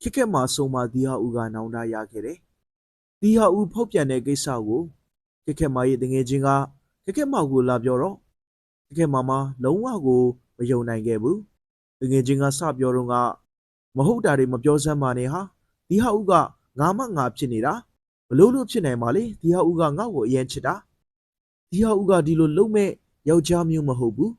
ခက်ခက်မှာဆုံးမဒီဟာဦးကနောင်တရခဲ့တယ်ဒီဟာဦးဖောက်ပြန်တဲ့ကိစ္စကိုခက်ခက်မရဲ့တငယ်ချင်းကခက်ခက်မကိုလာပြောတော့ခက်ခက်မမလုံးဝကိုမယုံနိုင်ခဲ့ဘူးတငယ်ချင်းကစပြောတော့ကမဟုတ်တာတွေမပြောစမ်းပါနဲ့ဟာဒီဟာဦးကငါမငါဖြစ်နေတာဘလို့လို့ဖြစ်နိုင်ပါလေဒီဟာဦးကငါ့ကိုအရင်ချစ်တာဒီဟာဦးကဒီလိုလုံးမဲ့ယောက်ျားမျိုးမဟုတ်ဘူး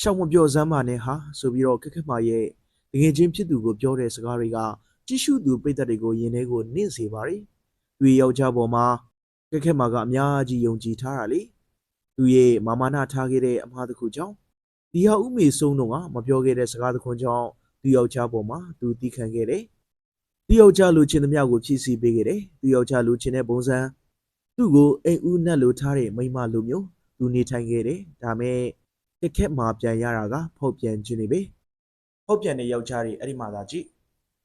ရှောက်မပြောစမ်းပါနဲ့ဟာဆိုပြီးတော့ခက်ခက်မရဲ့တငယ်ချင်းဖြစ်သူကိုပြောတဲ့စကားတွေက ကြည့်ရှုသူပိတ်သက်တွေကိုယင်ထဲကိုနင့်စေပါ रे သူရဲ့ယောက်ျားပေါ်မှာခက်ခဲမှာကအများကြီးယုံကြည်ထားတာလေသူရဲ့မာမနာထားခဲ့တဲ့အမှားတစ်ခုကြောင့်ဒီဟာဥမေဆုံးတော့ကမပြောခဲ့တဲ့စကားတစ်ခွန်းကြောင့်သူယောက်ျားပေါ်မှာသူတီးခံခဲ့တယ်သူယောက်ျားလူချင်းသမျှကိုဖြည့်ဆည်းပေးခဲ့တယ်သူယောက်ျားလူချင်းတဲ့ပုံစံသူ့ကိုအိမ်ဦးနတ်လိုထားတဲ့မိန်းမလိုမျိုးသူနေထိုင်ခဲ့တယ်ဒါမဲ့ခက်ခဲမှာပြန်ရတာကဖောက်ပြန်ခြင်းနေပဲဖောက်ပြန်တဲ့ယောက်ျားတွေအဲ့ဒီမှာသာကြည့်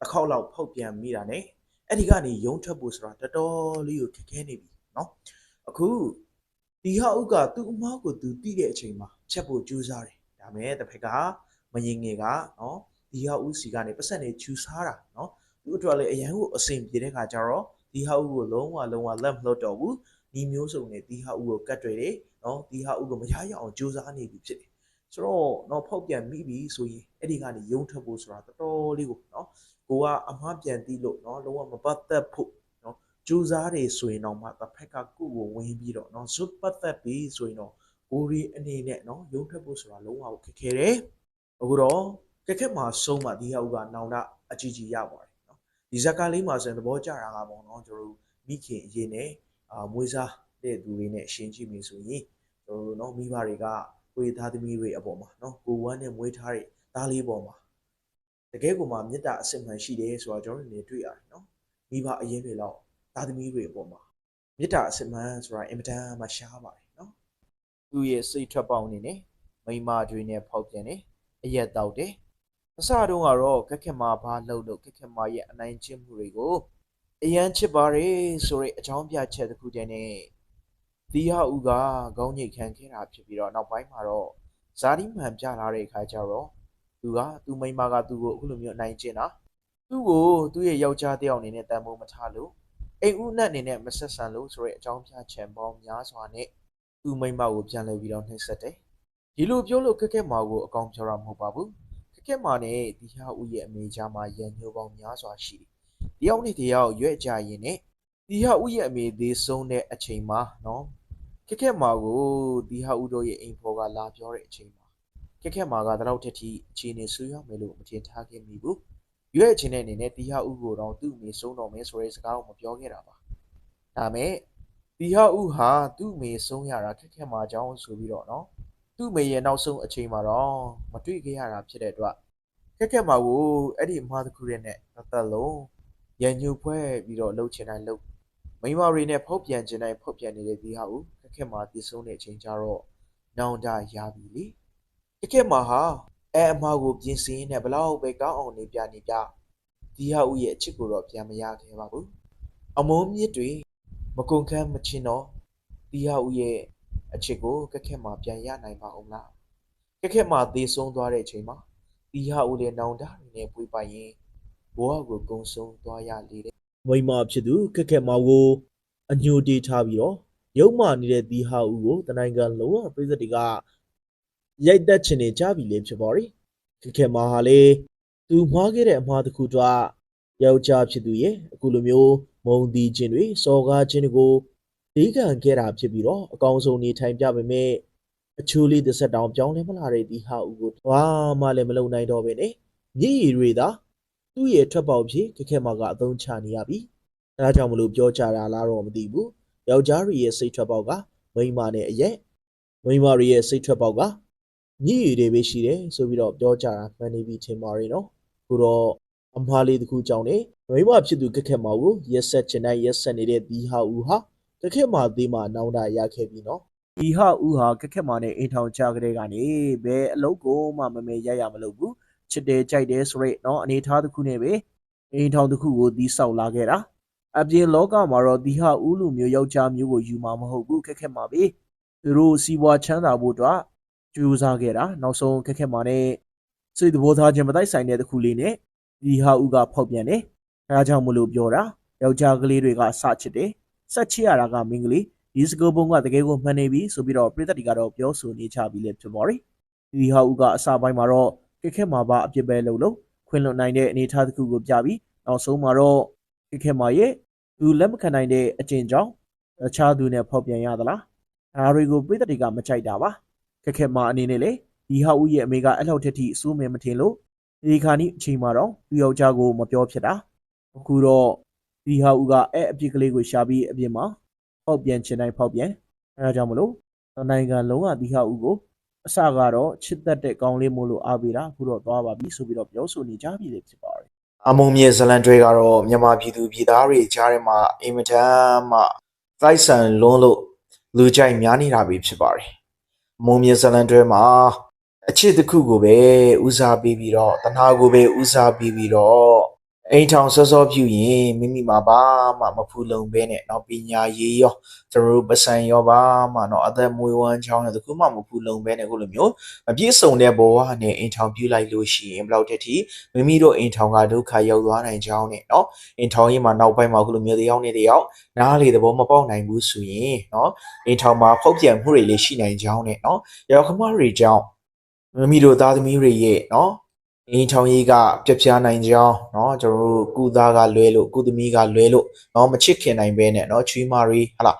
တစ်ခေါက်လောက်ဖောက်ပြန်မိတာ ਨੇ အဲ့ဒီကနေရုံထွက်ဖို့ဆိုတာတော်တော်လေးကိုခက်ခဲနေပြီเนาะအခုဒီဟာဥကသူ့အမားကိုသူတီးတဲ့အချိန်မှာချက်ဖို့ကြိုးစားတယ်ဒါမဲ့တစ်ဖက်ကမရင်ငယ်ကเนาะဒီဟာဥစီကနေပတ်ဆက်နေချူစားတာเนาะသူ့အတွက်လည်းအရန်ကိုအဆင်ပြေတဲ့ခါကျတော့ဒီဟာဥကိုလုံးဝလုံးဝလက်မလွတ်တော့ဘူးဒီမျိုးစုံနဲ့ဒီဟာဥကိုကတ်တွေတယ်เนาะဒီဟာဥကိုမရရအောင်ကြိုးစားနေပြီဖြစ်တယ် ဆိုတော့တော့ဖောက်ပြန်မိပြီဆိုရင်အဲ့ဒီကနေယုံထွက်ဖို့ဆိုတာတော်တော်လေးကိုနော်ကိုကအမှားပြန်သိလို့နော်လုံးဝမပတ်သက်ဖို့နော်ကြိုးစားတယ်ဆိုရင်တော့မှတစ်ဖက်ကကိုကိုဝင်ပြီးတော့နော်စွတ်ပတ်သက်ပြီးဆိုရင်တော့ကိုရီအနေနဲ့နော်ယုံထွက်ဖို့ဆိုတာလုံးဝခက်ခဲတယ်အခုတော့ခက်ခက်မှာဆုံးမှဒီဟာကနောင်တအကြီးကြီးရပါတယ်နော်ဒီဇက်ကလေးမှာဆိုရင်သဘောကျတာကပေါ့နော်ကျွန်တော်တို့မိခင်အရင်နဲ့အာမွေးစားတဲ့သူတွေနဲ့ရှင်းကြည့်မယ်ဆိုရင်ကျွန်တော်တို့နော်မိဘတွေက ကိုရီသားသမီးတွေအပေါ်မှာနော်ကိုဝမ်းနဲ့မွေးထားတဲ့သားလေးပေါ်မှာတကယ်ကိုမှမေတ္တာအစစ်မှန်ရှိတယ်ဆိုတာကျွန်တော်တို့လည်းတွေ့ရတယ်နော်မိဘအရင်တွေလောက်သားသမီးတွေအပေါ်မှာမေတ္တာအစစ်မှန်ဆိုတာအင်မတန်မှရှားပါတယ်နော်သူ့ရဲ့စိတ်ထွက်ပေါက်နေနေမိမတွေနဲ့ဖောက်ပြန်နေအရက်တောက်တယ်အစတုန်းကတော့ကက်ခက်မာဘာလှုပ်လို့ကက်ခက်မာရဲ့အနိုင်ကျင့်မှုတွေကိုအရန်ချစ်ပါတယ်ဆိုတဲ့အကြောင်းပြချက်တစ်ခုတည်းနဲ့ ဒီဟာဦးကခေါင်းညိတ်ခံခဲ့တာဖြစ်ပြီးတော့နောက်ပိုင်းမှာတော့ဇာတိမှန်ပြလာတဲ့အခါကျတော့သူကသူ့မိန်းမကသူ့ကိုအခုလိုမျိုးအနိုင်ကျင့်တာသူ့ကိုသူ့ရဲ့ယောက်ျားတစ်ယောက်အနေနဲ့တန်ဖိုးမထားလို့အိမ်ဦးနတ်အနေနဲ့မဆက်ဆံလို့ဆိုတဲ့အကြောင်းပြချက်ပေါင်းများစွာနဲ့သူ့မိန်းမကိုပြန်လှည့်ပြီးတော့နှိပ်စက်တယ်ဒီလိုပြောလို့ခက်ခက်မာကိုအကောင်ပြောတာမဟုတ်ပါဘူးခက်ခက်မာနဲ့ဒီဟာဦးရဲ့အမေကြားမှာရန်ညိုပေါင်းများစွာရှိတယ်တယောက်နဲ့တယောက်ရွက်ကြရင်နဲ့ဒီဟာဦးရဲ့အမေသေးဆုံးတဲ့အချိန်မှာနော် ခက်ခက်မာကိုဒီဟာဦးတို့ရဲ့အိမ်ဖော်ကလာပြောတဲ့အချိန်မှာခက်ခက်မာကတလောက်တက်ထိအခြေအနေဆူရောက်မယ်လို့မထင်ထားခဲ့မိဘူးရွေ့ချင်းတဲ့အနေနဲ့တီဟာဥကိုတော့သူ့အမေဆုံးတော်မယ်ဆိုတဲ့စကားကိုမပြောခဲ့တာပါဒါမဲ့တီဟာဥဟာသူ့အမေဆုံးရတာခက်ခက်မာကြောင်းဆိုပြီးတော့နော်သူ့အမေရဲ့နောက်ဆုံးအချိန်မှာတော့မတွေ့ခဲ့ရတာဖြစ်တဲ့အတွက်ခက်ခက်မာကိုအဲ့ဒီအမှားတစ်ခုရဲ့နဲ့တစ်သက်လုံးရန်ညူဖွဲပြီးတော့လှုပ်ချင်တိုင်းလှုပ်မိန်းမတွေနဲ့ဖောက်ပြန်ချင်တိုင်းဖောက်ပြန်နေတဲ့တီဟာဥ ခက်ခက်မာတည်ဆုံးတဲ့အချိန်ကျတော့နောင်တရပြီလေတကယ်မှာဟာအဲအမားကိုပြင်ဆင်နေဘလောက်ပဲကောင်းအောင်နေပြနေပြဒီဟာဦးရဲ့အချစ်ကိုတော့ပြန်မရခဲ့ပါဘူးအမုန်းမြစ်တွေမကုန်ခမ်းမချင်းတော့ဒီဟာဦးရဲ့အချစ်ကိုကက်ခက်မှာပြန်ရနိုင်ပါအောင်လားကက်ခက်မှာသေဆုံးသွားတဲ့အချိန်မှာဒီဟာဦးလည်းနောင်တတွေနဲ့ပွေးပိုင်ရင်ဘဝကိုကုံဆုံးသွားရလေတဲ့မိမဖြစ်သူကက်ခက်မှာကိုအညိုတေးထားပြီးတော့ ရုံမာနေတဲ့ဒီဟာဦးကိုတနိုင်ငံလုံးဝပြည်သက်တွေကရိုက်တက်ချင်နေကြပြီလေဖြစ်ပါရီခက်ခဲမှာဟာလေသူမှားခဲ့တဲ့အမှားတစ်ခုတော့ယောက်ျားဖြစ်သူရဲ့အခုလိုမျိုးမုံတီးခြင်းတွေစော်ကားခြင်းတွေကိုဒေးခံခဲ့တာဖြစ်ပြီးတော့အကောင်ဆုံးနေထိုင်ပြပေမဲ့အချိုးလေးတစ်ဆက်တောင်ပြောင်းလဲမလာတဲ့ဒီဟာဦးကိုဘာမှလည်းမလုံနိုင်တော့ပဲနဲ့ညည်ရည်တွေသာသူ့ရဲ့ထွက်ပေါက်ဖြစ်ခက်ခဲမှာကအသုံးချနေရပြီအဲဒါကြောင့်မလို့ပြောကြတာလားတော့မသိဘူး ယောက်ျားတွေရဲ့စိတ်ထွက်ပေါက်ကမိန်းမနဲ့အရက်မိန်းမတွေရဲ့စိတ်ထွက်ပေါက်ကညည်ရည်တွေပဲရှိတယ်ဆိုပြီးတော့ပြောကြတာမှန်နေပြီထင်ပါရဲ့နော်ခုတော့အမှားလေးတစ်ခုကြောင့်နေမိမဖြစ်သူကက်ခက်မောင်ကိုရက်ဆက်ချင်တိုင်းရက်ဆက်နေတဲ့ဒီဟာဦးဟာကက်ခက်မာသေးမှနောင်တရခဲ့ပြီနော်ဒီဟာဦးဟာကက်ခက်မာနဲ့အိမ်ထောင်ချကလေးကနေဘယ်အလုပ်ကိုမှမမေရရမလုပ်ဘူးချစ်တယ်ကြိုက်တယ်ဆိုရဲနော်အနေထားတစ်ခုနဲ့ပဲအိမ်ထောင်တစ်ခုကိုတီးဆောက်လာခဲ့တာ အပြင်လောကမှာတော့ဒီဟာဦးလိုမျိုးယောက်ျားမျိုးကိုယူမှာမဟုတ်ဘူးကက်ခက်မာပဲသူတို့စီးပွားချမ်းသာဖို့အတွက်ကြိုးစားခဲ့တာနောက်ဆုံးခက်ခက်မာနဲ့စိတ်သဘောထားခြင်းမတိုက်ဆိုင်တဲ့တစ်ခုလေးနဲ့ဒီဟာဦးကဖောက်ပြန်တယ်အဲဒါကြောင့်မလို့ပြောတာယောက်ျားကလေးတွေကစချစ်တယ်ဆက်ချစ်ရတာကမိန်းကလေးဒီစကောပုံကတကယ်ကိုမှန်နေပြီဆိုပြီးတော့ပြည်သက်တွေကတော့ပြောဆိုနေကြပြီလေဖြစ်ပါတယ်ဒီဟာဦးကအစပိုင်းမှာတော့ခက်ခဲမှာပါအပြစ်ပဲလို့လို့ခွင့်လွှတ်နိုင်တဲ့အနေအထားတစ်ခုကိုပြပြီးနောက်ဆုံးမှာတော့ ခက်ခဲမှာရဲ့သူလက်မခံနိုင်တဲ့အကျင့်ကြောင့်တခြားသူနဲ့ဖောက်ပြန်ရသလားဒါတွေကိုပြည်သက်တွေကမကြိုက်တာပါခက်ခဲမှာအနေနဲ့လေဒီဟာဦးရဲ့အမေကအဲ့လောက်ထက်ထိအစိုးမင်းမထင်လို့ဒီခါနီးအချိန်မှာတော့သူယောက်ျားကိုမပြောဖြစ်တာအခုတော့ဒီဟာဦးကအဲ့အပြစ်ကလေးကိုရှာပြီးအပြစ်မှာဖောက်ပြန်ချင်တိုင်းဖောက်ပြန်အဲဒါကြောင့်မလို့နိုင်ငံလုံးကဒီဟာဦးကိုအစကတော့ချစ်သက်တဲ့ကောင်းလေးမို့လို့အားပေးတာအခုတော့သွားပါပြီဆိုပြီးတော့ပြောဆိုနေကြပြီလေဖြစ်ပါတယ် အမုံမြေဇလန်တွေကတော့မြန်မာပြည်သူပြည်သားတွေကြားထဲမှာအင်မတန်မှတိုက်ဆန်လွန်းလို့လူကြိုက်များနေတာပဲဖြစ်ပါတယ်။အမုံမြေဇလန်တွေမှာအချစ်တစ်ခုကိုပဲဦးစားပေးပြီးတော့တနာကိုပဲဦးစားပေးပြီးတော့ အိမ်ထောင်စောစောပြုရင်မိမိမှာဘာမှမဖူလုံပဲနဲ့เนาะပညာရေးရောကျွန်တော်တို့ပစံရောပါမှเนาะအသက်မွေးဝမ်းချောင်းနဲ့တခုမှမဖူလုံပဲနဲ့ခုလိုမျိုးမပြည့်စုံတဲ့ဘဝနဲ့အိမ်ထောင်ပြုလိုက်လို့ရှိရင်ဘယ်လောက်တည်းထိ မိမိတို့အိမ်ထောင်ကဒုက္ခရောက်သွားနိုင်ကြောင်းနဲ့เนาะအိမ်ထောင်ရေးမှာနောက်ပိုင်းမှာခုလိုမျိုးတယောက်နဲ့တယောက်နားလေသဘောမပေါက်နိုင်ဘူးဆိုရင်เนาะအိမ်ထောင်မှာဖောက်ပြန်မှုတွေလည်းရှိနိုင်ကြောင်းနဲ့เนาะရောက်ခမတွေကြောင့်မိမိတို့သားသမီးတွေရဲ့เนาะ အိမ်ထောင်ရေးကပြပြနိုင်ကြောင်းเนาะကျွန်တော်တို့ကုသားကလွဲလို့ကုသမီးကလွဲလို့เนาะမချစ်ခင်နိုင်ပဲနဲ့เนาะချွေးမတွေဟလာ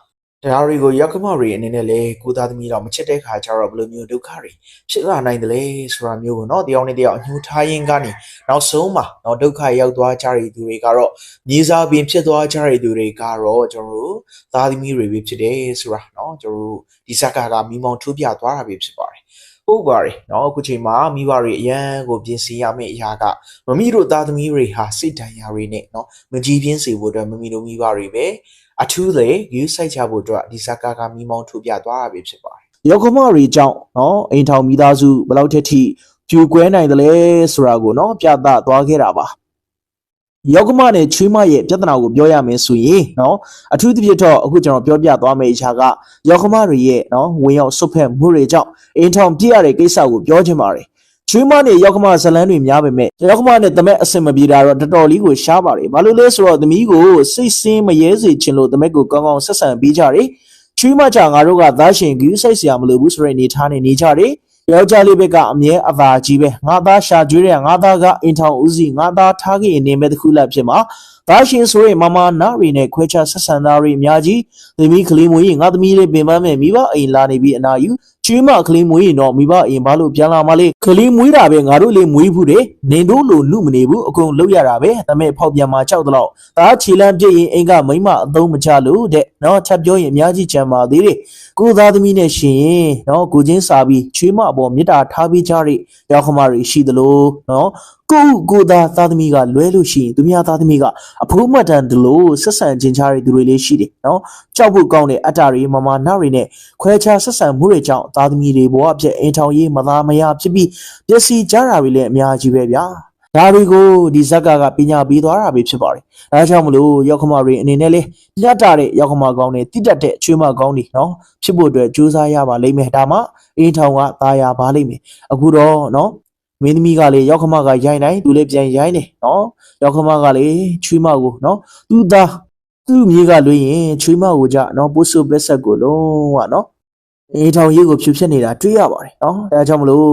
ဒါတွေကိုရောက်ခမတွေအနေနဲ့လေကုသားသမီးတော့မချစ်တဲ့ခါကျတော့ဘယ်လိုမျိုးဒုက္ခတွေဖြစ်လာနိုင်တယ်လဲဆိုတာမျိုးကိုเนาะတယောက်နဲ့တယောက်အညှိုးထားရင်းကနေ နောက်ဆုံးမှာเนาะဒုက္ခရောက်သွားကြတဲ့သူတွေကတော့မြေစာပင်ဖြစ်သွားကြတဲ့သူတွေကတော့ကျွန်တော်တို့သားသမီးတွေပဲဖြစ်တယ်ဆိုတာเนาะကျွန်တော်တို့ဒီဇက်ကကမိမောင်ထိုးပြသွားတာပဲဖြစ်ပါတယ် ် ပုတ်ပါတယ်နော်အခုချိန်မှာမိဘတွေအရန်ကိုပြင်ဆင်ရမယ့်အရာကမမိတို့သားသမီးတွေဟာစိတ်ဒဏ်ရာတွေနဲ့နော်မကြည်ပြင်းစေဖို့အတွက်မမိတို့မိဘတွေပဲအထူးလေယူဆိုင်ချဖို့အတွက်ဒီဇာကာကမိမောင်းထုတ်ပြသွားတာပဲဖြစ်ပါတယ်ယောက်ခမတွေကြောင့်နော်အိမ်ထောင်မိသားစုဘလောက်ထက်ထိပြူကွဲနိုင်တယ်လဲဆိုတာကိုနော်ပြသသွားခဲ့တာပါ ယောက်ကမနဲ့ချွေးမရဲ့ပြဿနာကိုပြောရမယ်ဆိုရင်နော်အထူးသဖြင့်တော့အခုကျွန်တော်ပြောပြသွားမယ့်အရာကယောက်ကမတွေရဲ့နော်ဝင်ရောက်ဆွတ်ဖက်မှုတွေကြောင့်အင်ထောင်ပြရတဲ့ကိစ္စကိုပြောချင်ပါတယ်ချွေးမနဲ့ယောက်ကမဇလန်းတွေများပေမဲ့ယောက်ကမနဲ့တမက်အစင်မပြေတာတော့တော်တော်လေးကိုရှားပါတယ်ဘာလို့လဲဆိုတော့သမီးကိုစိတ်ဆင်းမရဲစေချင်လို့တမက်ကိုကောင်းကောင်းဆက်ဆံပေးကြတယ်ချွေးမချာငါတို့ကသားရှင်ဂူးဆိုင်စရာမလိုဘူးဆိုတဲ့အနေထားနဲ့နေကြတယ် ယောက်ျားလေးဘက်ကအမြဲအသာကြီးပဲငါသားရှာကျွေးတဲ့ငါသားကအင်ထောင်ဦးစီငါသားထားခဲ့ရင်နေမဲ့တစ်ခုလက်ဖြစ်မှာသားရှင်ဆိုရင်မမနာရီနဲ့ခွဲခြားဆက်ဆံသားရီအများကြီးသမီးကလေးမွေးရင်ငါသမီးလေးပင်ပန်းမဲ့မိဘအိမ်လာနေပြီးအနာယူချွေးမကလေးမွေးရင်တော့မိဘအိမ်ဘာလို့ပြန်လာမလဲကလေးမွေးတာပဲငါတို့လေးမွေးဘူးတဲ့နင်တို့လိုနှုမနေဘူးအကုန်လောက်ရတာပဲဒါမဲ့ဖောက်ပြန်มาကြောက်တော့သားချီလန်းပြည့်ရင်အိမ်ကမိမအသုံးမချလို့တဲ့နော်ချက်ပြောရင်အများကြီးကြံပါသေးတယ်ကိုသားသမီးနဲ့ရှင်ရင်နော်ကိုချင်းစာပြီးချွေးမအပေါ်မေတ္တာထားပေးကြတဲ့ရောက်ခမတွေရှိသလိုနော်ကိုယ့်ကိုယ်သားသားသမီးကလွဲလို့ရှိရင်သူများသားသမီးကအဖိုးမတန်တလို့ဆက်ဆံခြင်းချတဲ့သူတွေလေးရှိတယ်နော်ကြောက်ဖို့ကောင်းတဲ့အတ္တတွေမမနာတွေနဲ့ခွဲခြားဆက်ဆံမှုတွေကြောင့်သားသမီးတွေဘဝပြည့်အိမ်ထောင်ရေးမသားမယားဖြစ်ပြီးပျက်စီးကြတာတွေလည်းအများကြီးပဲဗျာဒါတွေကိုဒီဇက်ကကပညာပေးသွားတာပဲဖြစ်ပါတယ်။ဒါကြောင့်မလို့ရောက်ခမတွေအနေနဲ့လေပြတ်တာတဲ့ရောက်ခမကောင်းတွေတိတက်တဲ့အချွေးမကောင်းတွေနော်ဖြစ်ဖို့အတွက်ကြိုးစားရပါလိမ့်မယ်။ဒါမှအင်းထောင်ကသားရပါလိမ့်မယ်။အခုတော့နော်မင်းသမီးကလေရောက်ခမကရိုင်းတိုင်းသူလည်းပြန်ရိုင်းတယ်နော်ရောက်ခမကလေချွေးမကိုနော်သူ့သားသူ့မြေးကလွှင့်ရင်ချွေးမကိုကြနော်ပို့ဆုပက်ဆက်ကိုလုံးဝနော် အင်းထောင်ရေးကိုဖြူဖြစ်နေတာတွေ့ရပါတယ်နော်အဲဒါကြောင့်မလို့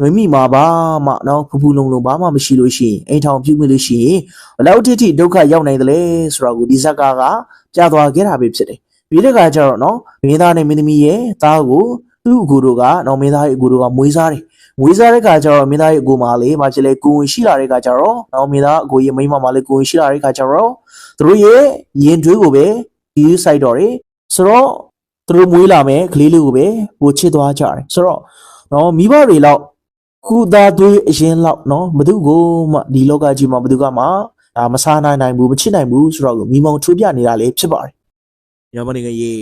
မမိမှာပါမှနော်ဖူဖူလုံလုံဘာမှမရှိလို့ရှိရင်အိမ်ထောင်ပြုမိလို့ရှိရင်ဘယ်လောက်ထိထိဒုက္ခရောက်နိုင်တယ်လဲဆိုတာကိုဒီဇက်ကာကကြားသွားခဲ့တာပဲဖြစ်တယ်ပြီးတဲ့ခါကျတော့နော်မင်းသားနဲ့မင်းသမီးရဲ့သားကိုသူ့အကူတို့ကနော်မင်းသားရဲ့အကူတို့ကမွေးစားတယ်မွေးစားတဲ့ခါကျတော့မင်းသားရဲ့အကူမလေးဘာဖြစ်လဲကိုဝင်ရှိလာတဲ့ခါကျတော့နော်မင်းသားအကူရဲ့မိန်းမမလေးကိုဝင်ရှိလာတဲ့ခါကျတော့သူတို့ရဲ့ရင်သွေးကိုပဲဒီစိုက်တော့တယ်ဆိုတော့ သူတို့မွေးလာမယ်ကလေးလေးကိုပဲပိုချစ်သွားကြတယ်ဆိုတော့နော်မိဘတွေလောက်ခုသားသွေးအရင်လောက်နော်ဘသူကိုမှဒီလောကကြီးမှာဘသူကမှဒါမစားနိုင်နိုင်ဘူးမချစ်နိုင်ဘူးဆိုတော့ကိုမိမောင်ထိုးပြနေတာလေဖြစ်ပါတယ်မြန်မာနိုင်ငံရဲ့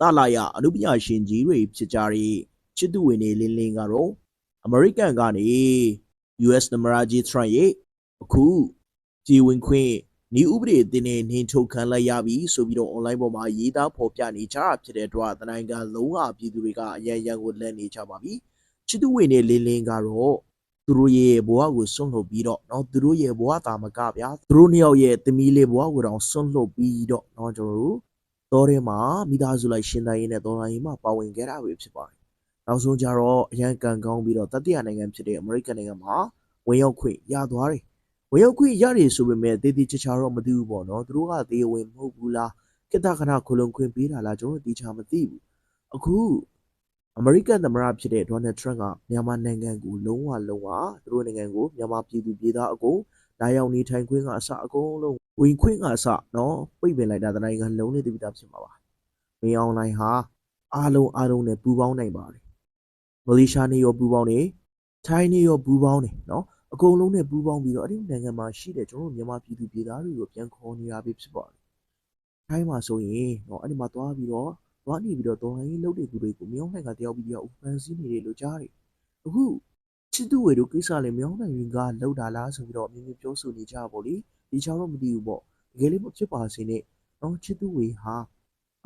တလာရအနုပညာရှင်ကြီးတွေဖြစ်ကြတဲ့ချစ်သူဝင်နေလင်းလင်းကတော့အမေရိကန်ကနေ US သမ္မတကြီးထရန့်ရဲ့အခုကြည်ဝင်ခွင့် ဤဥပဒေအသင်းနဲ့နှင်ထုတ်ခံလိုက်ရပြီဆိုပြီးတော့ online ပေါ်မှာရေးသားဖော်ပြနေကြတာဖြစ်တဲ့အတွက်တနိုင်ငံလုံးကပြည်သူတွေကအရန်ရန်ကိုလက်နေကြပါပြီချစ်သူဝင်နေလင်းလင်းကတော့သူ သူတို့ရဲ့ဘဝကိုဆွန့်လွတ်ပြီးတော့เนาะသူတို့ရဲ့ဘဝတာမကဗျာသူတို့နှစ်ယောက်ရဲ့သမီးလေးဘဝကိုတောင်ဆွန့်လွတ်ပြီးတော့เนาะကျွန်တော်တို့တော်ထဲမှာမိသားစုလိုက်ရှင်တိုင်းနဲ့တော်လိုင်းမှာပါဝင်ခဲ့တာပဲဖြစ်ပါတယ်နောက်ဆုံးကြတော့အရန်ကန်ကောင်းပြီးတော့တတိယနိုင်ငံဖြစ်တဲ့အမေရိကန်နိုင်ငံမှာဝင်ရောက်ခွင့်ရသွားတယ် ဝင်ရောက်ခွင့်ရတယ်ဆိုပေမဲ့တည်တည်ချာချာတော့မသိဘူးပေါ့နော်သူတို့ကတေးဝင်မဟုတ်ဘူးလားကိတ္တခဏခလုံးခွင့်ပေးတာလားကျွန်တော်တို့တေချာမသိဘူးအခုအမေရိကန်သမ္မတဖြစ်တဲ့ဒေါ်နယ်ထရန့်ကမြန်မာနိုင်ငံကိုလုံးဝလုံးဝသူတို့နိုင်ငံကိုမြန်မာပြည်သူပြည်သားအကုန်လာရောက်နေထိုင်ခွင့်ကအစအကုန်လုံးဝင်ခွင့်ကအစနော်ပိတ်ပင်လိုက်တာတနိုင်ငံလုံးနဲ့တပိတာဖြစ်မှာပါမင်းအွန်လိုင်းဟာအားလုံးအားလုံးနဲ့ပူးပေါင်းနိုင်ပါတယ်မလေးရှားနေရောပူးပေါင်းနေထိုင်းနေရောပူးပေါင်းနေနော် အကုန်လုံးနဲ့ပူးပေါင်းပြီးတော့အဲ့ဒီနိုင်ငံမှာရှိတဲ့ကျွန်တော်တို့မြန်မာပြည်သူပြည်သားတွေကိုပြန်ခေါ်နေတာပဲဖြစ်ပါတယ်ထိုင်းမှာဆိုရင်နော်အဲ့ဒီမှာသွားပြီးတော့သွားနေပြီးတော့တော်လိုင်းလုပ်တဲ့သူတွေကိုမြောင်းနိုင်ကတယောက်ပြီးတယောက်ဖန်ဆီးနေတယ်လို့ကြားတယ်အခုချစ်သူဝေတို့ကိစ္စလည်းမြောင်းနိုင်ရင်ကလောက်တာလားဆိုပြီးတော့အမျိုးမျိုးပြောဆိုနေကြပါဗောလေဒီချောင်းတော့မသိဘူးပေါ့တကယ်လေးမဖြစ်ပါစေနဲ့နော်ချစ်သူဝေဟာ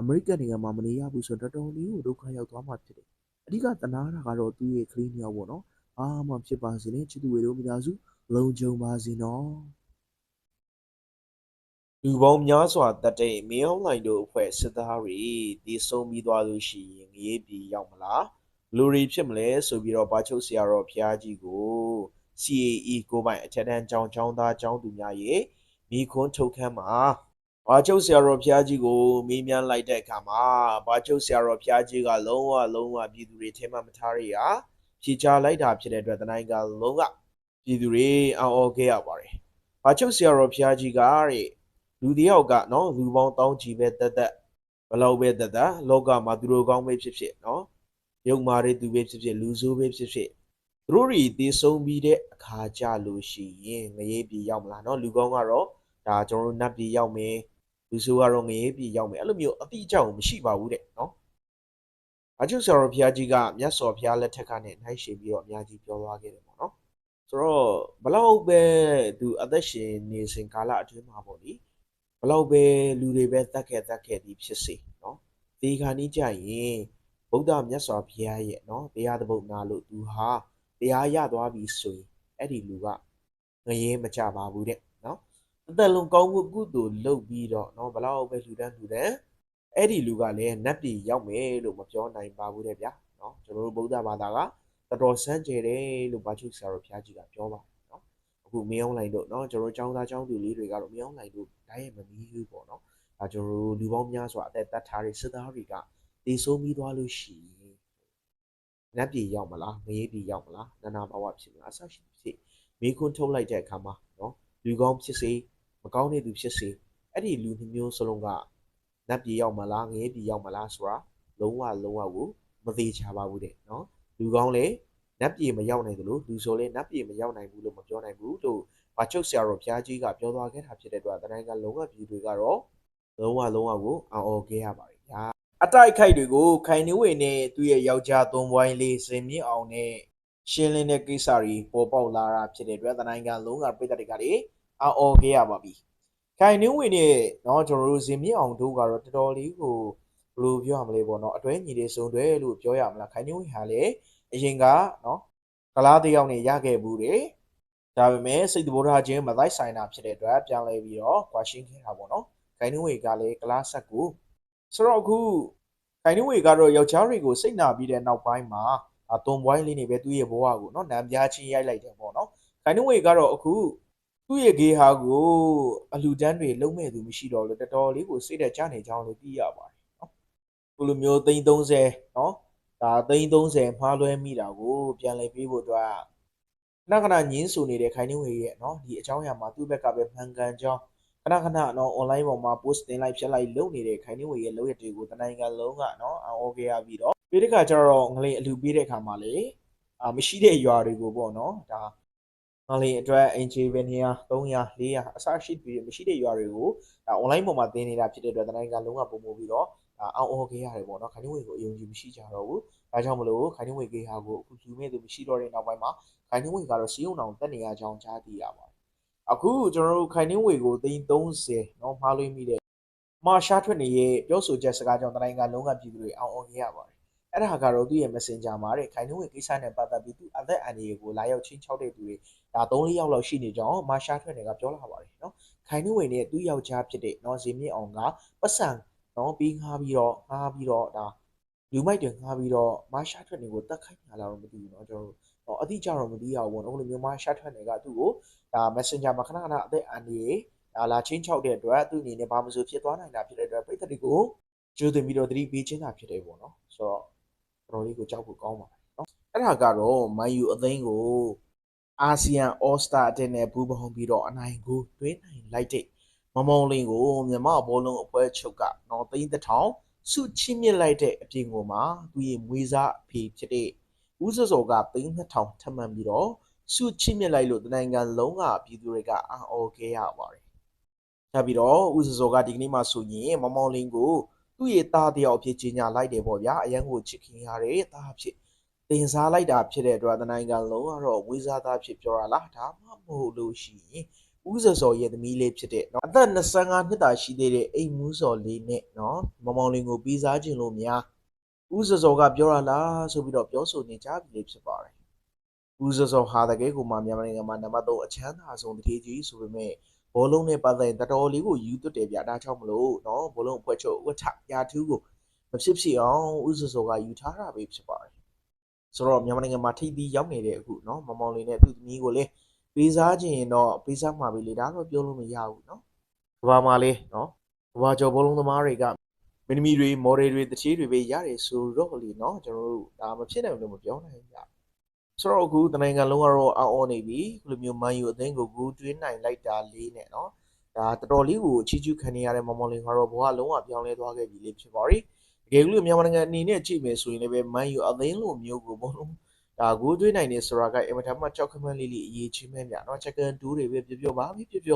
အမေရိကန်နိုင်ငံမှာမနေရဘူးဆိုတော့တော်တော်လေးကိုဒုက္ခရောက်သွားမှာဖြစ်တယ်အဓိကတနာတာကတော့သူ့ရဲ့ကလေးမြောက်ပေါ့နော် အာမဖြစ်ပါစေနဲ့ချစ်သူဝေတို့မိသားစုလုံခြုံပါစေနော်လူပေါင်းများစွာတက်တဲ့မင်းအွန်လိုင်းတို့အဖွဲ့စစ်သားတွေတည်ဆုံပြီးသွားလို့ရှိရင်ငရေးပြည်ရောက်မလားလူတွေဖြစ်မလဲဆိုပြီးတော့ဘာချုပ်ဆရာတော်ဘုရားကြီးကို CAE ကိုပိုင်အထက်တန်းကျောင်းကျောင်းသားကျောင်းသူများရဲ့မိခွန်းထုတ်ခမ်းမှာဘာချုပ်ဆရာတော်ဘုရားကြီးကိုမေးမြန်းလိုက်တဲ့အခါမှာဘာချုပ်ဆရာတော်ဘုရားကြီးကလုံးဝလုံးဝပြည်သူတွေထဲမှာမထားရရာ ဖြေချလိုက်တာဖြစ်တဲ့အတွက်တနိုင်ကလုံးကပြည်သူတွေအော်အော်ခဲ့ရပါတယ်ဘာချုပ်ဆရာတော်ဘုရားကြီးကတဲ့လူတယောက်ကနော်လူပေါင်းတောင်းချီပဲတက်တက်ဘလောက်ပဲတက်တက်လောကမှာသူတို့ကောင်းပဲဖြစ်ဖြစ်နော်ရုပ်မာတဲ့သူပဲဖြစ်ဖြစ်လူဆိုးပဲဖြစ်ဖြစ်သူတို့တွေတည်ဆုံးပြီးတဲ့အခါကြလို့ရှိရင်ငရေပြည်ရောက်မလားနော်လူကောင်းကတော့ဒါကျွန်တော်တို့နတ်ပြည်ရောက်မယ်လူဆိုးကတော့ငရေပြည်ရောက်မယ်အဲ့လိုမျိုးအတိအကျကိုမရှိပါဘူးတဲ့နော် ဘာကြောင့်ဆရာတော်ဘုရားကြီးကမြတ်စွာဘုရားလက်ထက်ကနဲ့နှိုင်းယှဉ်ပြီးတော့အများကြီးပြောသွားခဲ့တယ်ပေါ့နော်ဆိုတော့ဘလောက်ပဲသူအသက်ရှင်နေစဉ်ကာလအတွင်းမှာပေါ့လေဘလောက်ပဲလူတွေပဲတတ်ခဲ့တတ်ခဲ့ပြီးဖြစ်စေနော်ဒီခါနီးကြရင်ဗုဒ္ဓမြတ်စွာဘုရားရဲ့နော်တရားသဘုတ်နာလို့သူဟာတရားရသွားပြီဆိုရင်အဲ့ဒီလူကငရဲမကြပါဘူးတဲ့နော်အသက်လုံးကောင်းမှုကုသိုလ်လုပ်ပြီးတော့နော်ဘလောက်ပဲလူတန်းလူတန်း အဲ့ဒီလူကလည်းနတ်ပြည်ရောက်မယ်လို့မပြောနိုင်ပါဘူးတဲ့ဗျာเนาะကျွန်တော်တို့ဗုဒ္ဓဘာသာကတော်တော်စမ်းကြယ်တယ်လို့ဘာချုပ်ဆရာတော်ဘုရားကြီးကပြောပါတယ်เนาะ အခုမင်းအောင်လိုင်းတို့เนาะကျွန်တော်တို့ចောင်းသားចောင်းသူလေးတွေကတော့မင်းအောင်လိုင်းတို့ဓာတ်ရိုက်မမီးဘူးပေါ့เนาะဒါကျွန်တော်တို့လူပေါင်းများစွာအသက်တတ်ထားတဲ့စစ်သားတွေကတည်ဆိုးပြီးသွားလို့ရှိရင်နတ်ပြည်ရောက်မလားမရေးပြည်ရောက်မလားနာနာဘဝဖြစ်မလားအဆရှိဖြစ်မိခွန်းထုတ်လိုက်တဲ့အခါမှာเนาะလူကောင်းဖြစ်စေမကောင်းတဲ့သူဖြစ်စေအဲ့ဒီလူနှမျိုးစလုံးက နတ်ပြည်ရောက်မလားငရဲပြည်ရောက်မလားဆိုတာလုံးဝလုံးဝကိုမသေးချာပါဘူးတဲ့နော်လူကောင်းလည်းနတ်ပြည်မရောက်နိုင်သလိုလူဆိုလည်းနတ်ပြည်မရောက်နိုင်ဘူးလို့မပြောနိုင်ဘူးလို့ဘာချုပ်ဆရာတော်ဘုရားကြီးကပြောသွားခဲ့တာဖြစ်တဲ့အတွက်တတိုင်းကလုံးဝပြည်တွေကတော့လုံးဝလုံးဝကိုအောင်အောင်ခဲ့ရပါတယ်ဗျာအတိုက်ခိုက်တွေကိုခိုင်နေဝေနဲ့သူ့ရဲ့ယောက်ျားသုံးပွိုင်းလေးစင်မြင့်အောင်နဲ့ရှင်းလင်းတဲ့ကိစ္စတွေပေါ်ပေါက်လာတာဖြစ်တဲ့အတွက်တတိုင်းကလုံးဝပြည်သက်တွေကလည်းအောင်အောင်ခဲ့ရပါပြီ ခိုင်နေဝေနဲ့เนาะကျွန်တော်တို့စင်မြင့်အောင်တို့ကတော့တော်တော်လေးကိုဘယ်လိုပြောရမလဲပေါ့เนาะအတွဲညီတွေစုံတွဲလို့ပြောရမလားခိုင်နေဝေဟာလေ အရင်ကနော်ကလားတယောက်နဲ့ရခဲ့ဘူးတယ်ဒါပေမဲ့စိတ်တဘောထားချင်းမသိဆိုင်တာဖြစ်တဲ့အတွက်ပြန်လဲပြီးတော့ကွာရှင်းခဲ့တာပေါ့နော်ခိုင်နှဝေကလည်းကလားဆက်ကိုဆိုတော့အခုခိုင်နှဝေကတော့ယောက်ျားတွေကိုစိတ်နာပြီးတဲ့နောက်ပိုင်းမှာအသွန်ပွိုင်းလေးနေပဲသူ့ရဲ့ဘဝကိုနော်နံပြားချင်းရိုက်လိုက်တယ်ပေါ့နော်ခိုင်နှဝေကတော့အခု သူ့ရဲ့ဂေဟာကိုအလူတန်းတွေလုံးမဲ့သူမရှိတော့လို့တော်တော်လေးကိုစိတ်တက်ကြနေကြောင်းလည်းသိရပါတယ်နော်။ကိုလိုမျိုးသိန်း30နော်။ဒါသိန်း30မှားလွဲမိတာကိုပြန်လည်ပေးဖို့အတွက်ခဏခဏညင်းဆူနေတဲ့ခိုင်နှင်းဝေရဲ့နော်ဒီအကြောင်းအရာမှာသူ့ဘက်ကပဲမှန်ကန်ကြောင်းခဏခဏနော် online ပေါ်မှာ post တင်လိုက်ဖြတ်လိုက်လုပ်နေတဲ့ခိုင်နှင်းဝေရဲ့လုပ်ရတဲ့ကိုတနိုင်ငံလုံးကနော်အော်ခဲ့ရပြီးတော့ဒီတစ်ခါကျတော့ငလိအလူပေးတဲ့အခါမှာလေအာမရှိတဲ့ရွာတွေကိုပေါ့နော်ဒါ မလီအတွက်အင်ဂျီဗီနီယာ300 400အစရှိပြီးမရှိတဲ့ရွာတွေကိုဒါ online ပေါ်မှာသင်နေတာဖြစ်တဲ့အတွက်တနိုင်ကလုံးဝပုံမှုပြီးတော့ဒါအောင်အော်ခဲ့ရတယ်ပေါ့နော်ခိုင်နှဝေကိုအယုံကြည်မရှိကြတော့ဘူးဒါကြောင့်မလို့ခိုင်နှဝေကေဟာကိုအခုယူမဲ့သူမရှိတော့တဲ့နောက်ပိုင်းမှာခိုင်နှဝေကတော့စီးုံအောင်တက်နေရကြောင်းကြားသိရပါတယ်အခုကျွန်တော်တို့ခိုင်နှဝေကိုသိန်း30နော်မှားလွှင့်မိတဲ့မာရှားထွက်နေရဲ့ပြောဆိုချက်စကားကြောင့်တနိုင်ကလုံးဝပြည်သူတွေအောင်အော်ခဲ့ရပါတယ်အဲ့ဒါကတော့သူ့ရဲ့ messenger မှာတဲ့ခိုင်နှဝေကိစ္စနဲ့ပတ်သက်ပြီးသူအသက်အန္တရာယ်ကိုလာရောက်ချင်းချောက်တဲ့သူတွေ ဒါ3 4ယောက်လောက်ရှိနေကြအောင်မာရှာထွက်တယ်ကပြောလာပါတယ်နော်ခိုင်နှဝင်နဲ့သူ့ယောက်ျားဖြစ်တဲ့နော်ဇေမြင့်အောင်ကပတ်စံနော်ပြီးငှားပြီးတော့ငှားပြီးတော့ဒါလူမိုက်တွေငှားပြီးတော့မာရှာထွက်တွေကိုတတ်ခိုင်းလာတော့မသိဘူးနော်ကျွန်တော်တို့တော့အတိအကျတော့မသိရဘူးပေါ့နော်ဘယ်လိုမျိုးမှရှာထွက်တွေကသူ့ကိုဒါ Messenger မှာခဏခဏအသက်အန္တရာယ်ဒါလာချင်းချောက်တဲ့အတွက်သူ့အနေနဲ့ဘာမှမဆိုဖြစ်သွားနိုင်တာဖြစ်တဲ့အတွက်ပိတ်သက်တွေကိုကျိုးသွင်းပြီးတော့သတိပေးချင်းတာဖြစ်တယ်ပေါ့နော်ဆိုတော့တော်တော်လေးကိုကြောက်ဖို့ကောင်းပါတယ်နော်အဲ့ဒါကတော့ Man U အသင်းကို အာဆီယံအော်စတာအတင်းနဲ့ဘူပေါင်းပြီးတော့အနိုင်ကိုတွင်းနိုင်လိုက်တဲ့မမောင်လင်းကိုမြန်မာဘောလုံးအဖွဲ့ချုပ်ကနော်သိန်းတစ်ထောင်စုချိမြင့်လိုက်တဲ့အပြင်ကိုမှာသူရဲ့မွေးစားအဖေဖြစ်တဲ့ဦးစောစောကသိန်း2000ထပ်မံပြီးတော့စုချိမြင့်လိုက်လို့တနိုင်ငံလုံးကပြည်သူတွေကအံ့ဩခဲ့ရပါတယ်။ထပ်ပြီးတော့ဦးစောစောကဒီကနေ့မှဆိုရင်မမောင်လင်းကိုသူ့ရဲ့သားတယောက်အဖြစ်ကြီးညာလိုက်တယ်ပေါ့ဗျာအရန်ကိုချစ်ခင်ရတဲ့သားအဖြစ် တင်စားလိုက်တာဖြစ်တဲ့အတွက်တနိုင်ငံလုံးကတော့ဝေးစားသားဖြစ်ပြောရလားဒါမှမဟုတ်လို့ရှိရင်ဦးစောစောရဲ့သမီးလေးဖြစ်တဲ့เนาะအသက်25နှစ်သာရှိသေးတဲ့အိမ်မူးစော်လေးနဲ့เนาะမမောင်လင်းကိုပြီးစားခြင်းလို့များဦးစောစောကပြောရလားဆိုပြီးတော့ပြောဆိုနေကြပြီလေဖြစ်ပါတယ်ဦးစောစောဟာတကယ်ကိုမှမြန်မာနိုင်ငံမှာနံပါတ်3အချမ်းသာဆုံးတထေးကြီးဆိုပေမဲ့ ဘောလုံးနဲ့ပတ်သက်ရင်တော်တော်လေးကိုယူသွတ်တယ်ဗျာဒါကြောင့်မလို့เนาะဘောလုံးအဖွဲ့ချုပ်ဝတ်ထရာထူးကိုမဖြစ်ဖြစ်အောင်ဥစစောကယူထားတာပဲဖြစ်ပါတယ် ဆိုတော့မြန်မာနိုင်ငံမှာထိပ်သီးရောက်နေတဲ့အခုเนาะမမောင်လေးနဲ့သူ့သမီးကိုလည်းပေးစားခြင်းရင်တော့ပေးစားမှာပဲလေဒါတော့ပြောလို့မရဘူးเนาะကဘာမှာလေးเนาะကဘာကျော်ဘောလုံးသမားတွေကမင်းသမီးတွေမော်ဒယ်တွေတချေးတွေပဲရတယ်ဆိုတော့လေเนาะကျွန်တော်တို့ဒါမဖြစ်နိုင်ဘူးလို့မပြောနိုင်ဘူးဗျာ ဆိုတော့အခုတနိုင်ငံလုံးကတော့အောင်းအောင်းနေပြီခုလိုမျိုးမန်ယူအသင်းကိုဂူတွင်းနိုင်လိုက်တာလေးနဲ့เนาะဒါတော်တော်လေးကိုအချီးကျူးခံနေရတဲ့မော်မော်လင်ကတော့ဘဝလုံးဝပြောင်းလဲသွားခဲ့ပြီလေဖြစ်ပါရီ တကယ်လို့မြန်မာနိုင်ငံအနေနဲ့ကြည့်မယ်ဆိုရင်လည်းပဲမန်ယူအသင်းလိုမျိုးကိုဘုံလုံးဒါကိုတွေးနိုင်နေဆိုတာကအင်မတန်မှကြောက်ခမန်းလေးလေးအရေးချင်းပဲဗျာနော်ချက်ကန်2တွေပဲပြပြပါပြီပြပြ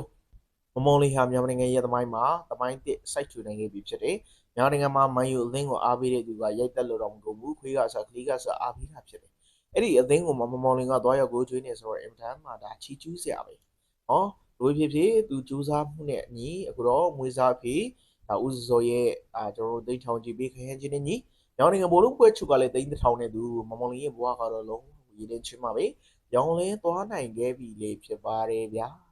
မမုံလေးဟာမြန်မာနိုင်ငံရဲ့သမိုင်းမှာသမိုင်းတစ်စိုက်ထူနိုင်ခဲ့ပြီဖြစ်တယ်မြန်မာနိုင်ငံမှာမန်ယူအသင်းကိုအားပေးတဲ့သူကရိုက်တက်လို့တော့မကုန်ဘူးခွေးကဆိုခလီကဆိုအားပေးတာဖြစ်တယ်အဲ့ဒီအသင်းကိုမမမောင်လင်ကသွားရောက်ကိုကျွေးနေဆိုတော့အင်မတန်မှဒါချီကျူးစရာပဲဟောလို့ဖြစ်ဖြစ်သူကြိုးစားမှုနဲ့အညီအခုတော့မွေးစားဖြစ် ဒါဦးစောရဲ့အာကျွန်တော်တို့တိတ်ထောင်ကြည့်ပေးခရင်ချင်းနဲ့ညီရောင်းနိုင်ငံဘိုးလုံးပွဲချုပ်ကလည်းတိတ်ထောင်နဲ့သူမမောင်လင်ရဲ့ဘဝကတော့လုံးရည်ရင်ချင်းပါပဲ။ရောင်းလင်းသွားနိုင်ခဲ့ပြီလေဖြစ်ပါတယ်ဗျာ။